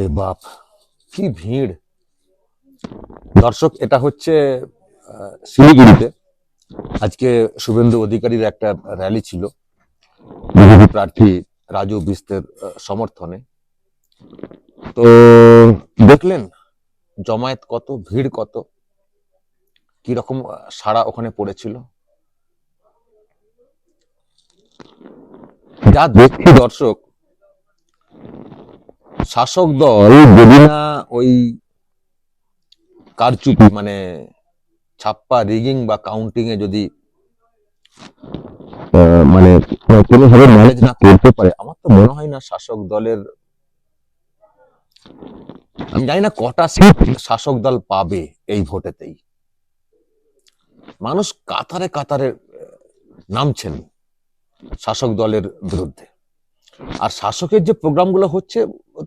বাপরে বাপ, কি ভিড়। দর্শক, এটা হচ্ছে শিলিগুড়িতে। আজকে শুভেন্দু অধিকারীর একটা র্যালি ছিল। বিজেপি প্রার্থী রাজু বিস্তের সমর্থনে। তো, দেখলেন, জমায়েত কত, ভিড় কত কি রকম সাড়া ওখানে পড়েছিল। যা দেখছি দর্শক শাসক দল যদি না ওই কারচুপি মানে ছাপ্পা রিগিং বা কাউন্টিং এ যদি মানে কোনোভাবে ম্যানেজ না করতে পারে, আমার তো মনে হয় না শাসক দলের, আমি জানি না কটা শাসক দল পাবে এই ভোটেতেই। মানুষ কাতারে কাতারে নামছেন শাসক দলের বিরুদ্ধে। আর শাসকের যে প্রোগ্রামগুলো হচ্ছে,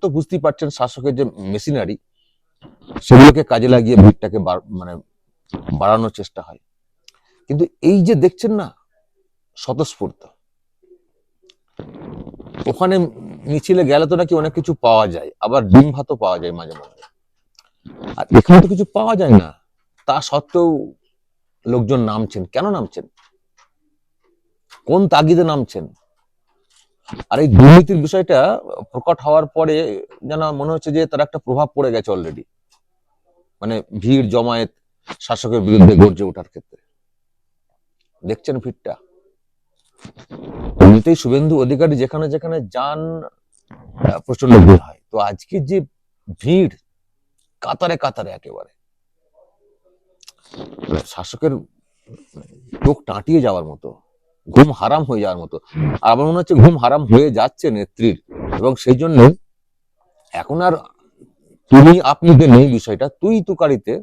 তো বুঝতেই পারছেন শাসকের যে মেশিনারি, সেগুলোকে কাজে লাগিয়ে ভিড়টাকে মানে বাড়ানোর চেষ্টা হয়। কিন্তু এই যে দেখছেন না, স্বতঃস্ফূর্ত। ওখানে মিছিলে গেলে তো নাকি অনেক কিছু পাওয়া যায়, আবার ডিম ভাতও পাওয়া যায় মাঝে মাঝে আর এখানে তো কিছু পাওয়া যায় না, তা সত্ত্বেও লোকজন নামছেন। কেন নামছেন? কোন তাগিদে নামছেন? আর এই দুর্নীতির বিষয়টা প্রকট হওয়ার পরে যেন মনে হচ্ছে যে তার একটা প্রভাব পড়ে গেছে অলরেডি মানে ভিড়, জমায়েত, শাসকের বিরুদ্ধে গর্জে ওঠার ক্ষেত্রে। দেখছেন ভিড়টা। এমনিতেই শুভেন্দু অধিকারী যেখানে যেখানে যান প্রচণ্ড ভিড় হয়। তো আজকে যে ভিড়, কাতারে কাতারে একেবারে। শাসকের চোখ টাঁটিয়ে যাওয়ার মতো। ঘুম হারাম হয়ে যাওয়ার মতো। আর আমার মনে হচ্ছে ঘুম হারাম হয়ে যাচ্ছে নেত্রীর। এবং সেই জন্য এখন আর তুমি আপনিদের নেই বিষয়টা তুই তুকারিতে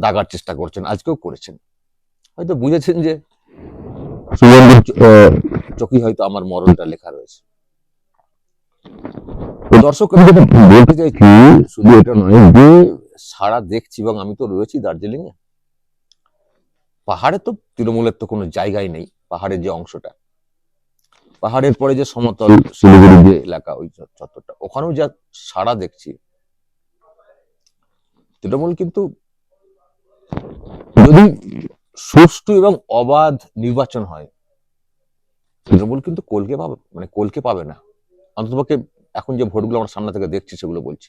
দাগার চেষ্টা করছেন আজকেও করেছেন। হয়তো বুঝেছেন যে সুগন্ধির চ- আহ, চোখে হয়তো আমার মরণটা লেখা রয়েছে। দর্শক আমি যেটা বলতে চাইছি শুধু এটা নয় যে সারা দেখছি এবং আমি তো রয়েছি দার্জিলিং এ পাহাড়ে তো তৃণমূলের তো কোনো জায়গাই নেই। পাহাড়ের যে অংশটা। পাহাড়ের পরে যে সমতল শিলিগুড়ি যে এলাকা ওই চত্বরটা ওখানেও যা সারা দেখছি তৃণমূল কিন্তু যদি সুষ্ঠু এবং অবাধ নির্বাচন হয় তৃণমূল কিন্তু কোলকে পাবে মানে কোলকে পাবে না। অন্ততপক্ষে এখন যে ভোটগুলো আমরা সামনে থেকে দেখছি সেগুলো বলছি।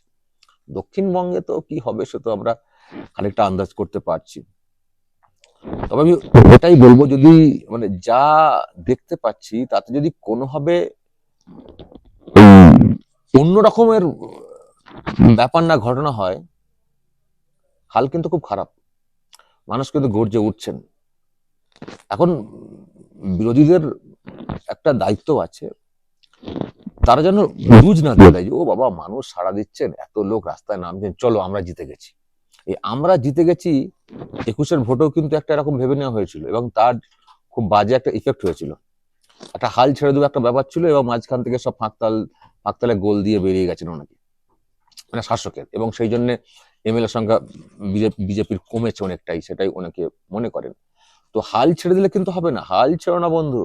দক্ষিণবঙ্গে তো কি হবে সে তো আমরা খানিকটা আন্দাজ করতে পারছি। তবে আমি এটাই বলব, যদি মানে যা দেখতে পাচ্ছি, তাতে যদি কোনোভাবে অন্য রকমের ব্যাপার না ঘটনা হয়, হাল কিন্তু খুব খারাপ। মানুষ কিন্তু গর্জে উঠছেন। এখন বিরোধীদের একটা দায়িত্ব আছে, তারা যেন বুঝ না দিয়ে দেয় ও বাবা, মানুষ সাড়া দিচ্ছেন, এত লোক রাস্তায় নামছেন, চলো আমরা জিতে গেছি। এই আমরা জিতে গেছি, একুশের ভোটেও কিন্তু একটা এরকম ভেবে নেওয়া হয়েছিল এবং তার খুব বাজে একটা ইফেক্ট হয়েছিল। একটা হাল ছেড়ে দেবো একটা ব্যাপার ছিল এবং মাঝখান থেকে সব ফাঁকতাল, ফাঁকতালে গোল দিয়ে বেরিয়ে গেছেন ওনাকে মানে শাসকের এবং সেই জন্য এমএলএ সংখ্যা বিজেপির কমেছে অনেকটাই, সেটাই অনেকে মনে করেন। তো হাল ছেড়ে দিলে কিন্তু হবে না, হাল ছেড়ো না বন্ধু।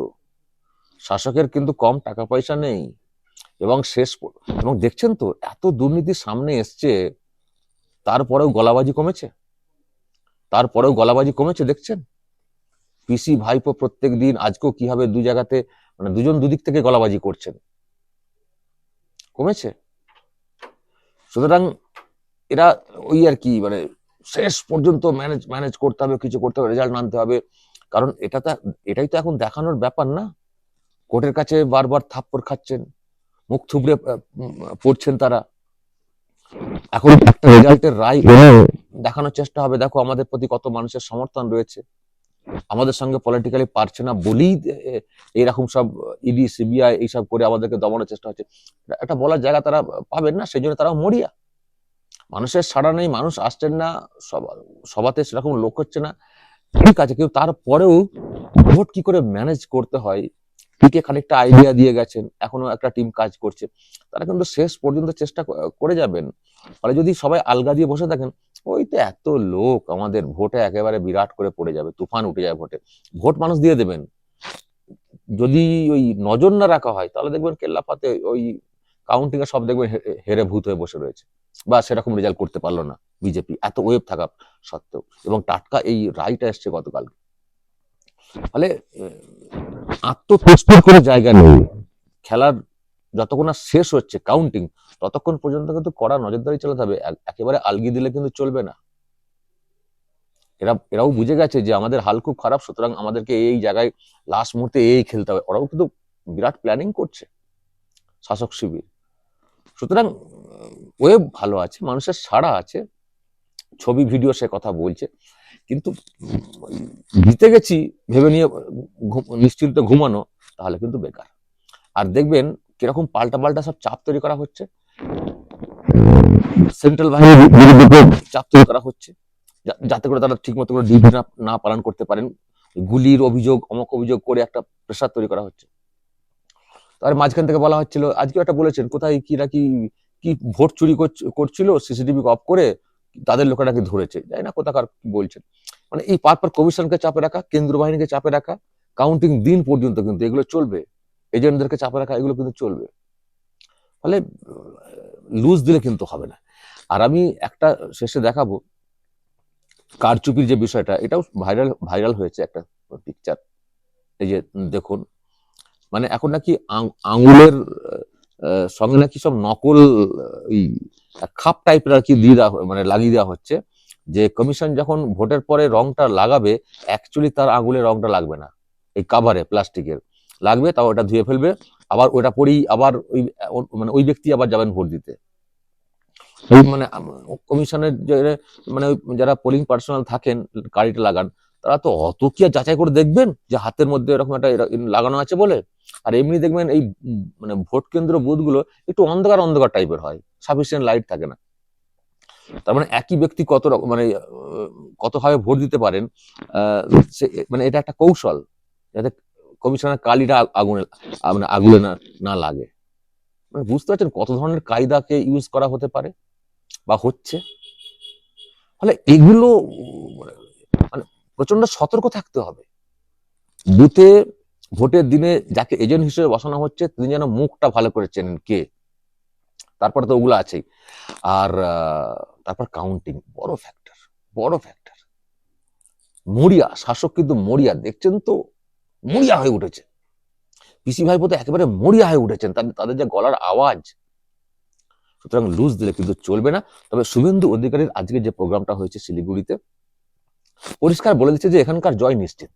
শাসকের কিন্তু কম টাকা পয়সা নেই এবং শেষ এবং দেখছেন তো এত দুর্নীতি সামনে এসছে তারপরেও গলাবাজি কমেছে? তারপরেও গলাবাজি কমেছে, দেখছেন? পিসি ভাইপো প্রত্যেক দিন আজকেও কীভাবে দু জায়গাতে মানে দুজন দুদিক থেকে গলাবাজি করছেন। কমেছে? সুতরাং এরা ওই আর কি মানে শেষ পর্যন্ত ম্যানেজ ম্যানেজ করতে হবে, কিছু করতে হবে, রেজাল্ট আনতে হবে। কারণ এটা তো, এটাই তো এখন দেখানোর ব্যাপার না। কোর্টের কাছে বারবার থাপ্পড় খাচ্ছেন, মুখ থুবড়ে পড়ছেন তারা। এখন একটা রেজাল্টের রায় এনে দেখানোর চেষ্টা হবে। দেখো আমাদের প্রতি কত মানুষের সমর্থন রয়েছে। আমাদের সঙ্গে পলিটিক্যালি পারছে না বলেই এইরকম সব ইডি সিবিআই এইসব করে আমাদেরকে দমানোর চেষ্টা হচ্ছে। একটা বলার জায়গা তারা পাবেন না সেই জন্য তারা মরিয়া। মানুষের সাড়া নেই মানুষ আসছেন না সবা- সভাতে সেরকম লোক হচ্ছে না। ঠিক আছে কিন্তু তারপরেও ভোট কি করে ম্যানেজ করতে হয় পিকে খানিকটা আইডিয়া দিয়ে গেছেন, এখনও একটা টিম কাজ করছে। তারা কিন্তু শেষ পর্যন্ত চেষ্টা করে যাবেন। ফলে যদি সবাই আলগা দিয়ে বসে থাকেন, ওই তো এত লোক, আমাদের ভোটে একেবারে বিরাট করে পড়ে যাবে, তুফান উঠে যায় ভোটে। ভোট মানুষ দিয়ে দেবেন। যদি ওই নজর না রাখা হয়, তাহলে দেখবেন কেল্লাফাতে ওই কাউন্টিং এ সব দেখবেন হেরে ভূত হয়ে বসে রয়েছে। বা সেরকম রেজাল্ট করতে পারল না বিজেপি এত ওয়েব থাকা সত্ত্বেও। এবং টাটকা এই রায়টা এসছে গতকাল ফলে আহ, আত্মতুষ্টির কোনো জায়গা নেই। খেলার যতক্ষণ না শেষ হচ্ছে কাউন্টিং ততক্ষণ পর্যন্ত কিন্তু কড়া নজরদারি চালাতে হবে। একেবারে আলগি দিলে কিন্তু চলবে না। এরা এরাও বুঝে গেছে যে আমাদের হাল খুব খারাপ সুতরাং আমাদেরকে এই জায়গায় লাস্ট মুহূর্তে এই খেলতে হবে। ওরাও কিন্তু বিরাট প্ল্যানিং করছে শাসক শিবির। সুতরাং ওয়েব ভালো আছে মানুষের সাড়া আছে। ছবি ভিডিও সে কথা বলছে। কিন্তু জিতে গেছি ভেবে নিয়ে নিশ্চিন্তে ঘুমানো তাহলে কিন্তু বেকার। আর দেখবেন কীরকম পাল্টা পাল্টা সব চাপ তৈরি করা হচ্ছে। সেন্ট্রাল বাহিনীর বিরুদ্ধে চাপ তৈরি করা হচ্ছে যাতে করে তারা ঠিক মতো করে ডিউটি না পালন করতে পারেন। গুলির অভিযোগ অমক অভিযোগ করে একটা প্রেশার তৈরি করা হচ্ছে। তার মাঝখান থেকে বলা হচ্ছিল আজকে একটা বলেছেন কোথায় কি নাকি কি ভোট চুরি করছ- করছিল সিসিটিভি অফ করে তাদের লোকেরা নাকি ধরেছে, জানি না কোথাকার কি বলছেন। মানে এই পার পার কমিশনকে চাপে রাখা কেন্দ্র বাহিনীকে চাপে রাখা কাউন্টিং দিন পর্যন্ত কিন্তু এগুলো চলবে। এজেন্টদেরকে চাপে রাখা, এগুলো কিন্তু চলবে। ফলে লুজ দিলে কিন্তু হবে না। আর আমি একটা শেষে দেখাবো, কারচুপির যে বিষয়টা, এটাও ভাইরাল ভাইরাল হয়েছে একটা পিকচার এই যে দেখুন মানে এখন নাকি আঙুলের সঙ্গে নাকি সব নকল এই খাপ টাইপের আর কি দিয়ে দেওয়া মানে লাগিয়ে দেওয়া হচ্ছে যে কমিশন যখন ভোটের পরে রংটা লাগাবে অ্যাকচুয়ালি তার আঙুলে রংটা লাগবে না এই কাভারে প্লাস্টিকের লাগবে তাও ওটা ধুয়ে ফেলবে আবার ওটা পরেই আবার ওই মানে ওই ব্যক্তি আবার যাবেন ভোট দিতে। মানে কমিশনের যে মানে ওই যারা পোলিং পার্সোনাল থাকেন গাড়িটা লাগান তারা তো অত কি আর যাচাই করে দেখবেন যে হাতের মধ্যে এরকম একটা লাগানো আছে বলে? আর এমনি দেখবেন এই মানে ভোট কেন্দ্র বুথগুলো একটু অন্ধকার অন্ধকার টাইপের হয় সাফিসিয়েন্ট লাইট থাকে না। তার মানে একই ব্যক্তি কত রকম মানে কতভাবে ভোট দিতে পারেন মানে এটা একটা কৌশল যাতে কমিশনের কালিটা আগুনে মানে আগুনে না না লাগে। মানে বুঝতে পারছেন কত ধরনের কায়দাকে ইউজ করা হতে পারে বা হচ্ছে? ফলে এগুলো মানে প্রচণ্ড সতর্ক থাকতে হবে। বুথে ভোটের দিনে যাকে এজেন্ট হিসেবে বসানো হচ্ছে, তিনি যেন মুখটা ভালো করে চেনেন কে। তারপরে তো ওগুলো আছেই। আর তারপর কাউন্টিং বড় ফ্যাক্টর বড় ফ্যাক্টর মরিয়া, শাসক কিন্তু মরিয়া, দেখছেন তো? মরিয়া হয়ে উঠেছে। পিসি ভাইপো তো একেবারে মরিয়া হয়ে উঠেছেন তাদের তাদের যে গলার আওয়াজ। সুতরাং লুজ দিলে কিন্তু চলবে না। তবে শুভেন্দু অধিকারীর আজকে যে প্রোগ্রামটা হয়েছে শিলিগুড়িতে, পরিষ্কার বলে দিচ্ছে যে এখানকার জয় নিশ্চিত।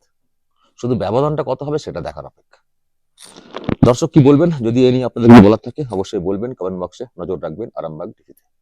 শুধু ব্যবধানটা কত হবে সেটা দেখার অপেক্ষা। দর্শক কি বলবেন? যদি এ নিয়ে আপনাদের বলার থাকে, অবশ্যই বলবেন। কমেন্ট বক্সে নজর রাখবেন। আরামবাগ টিভিতে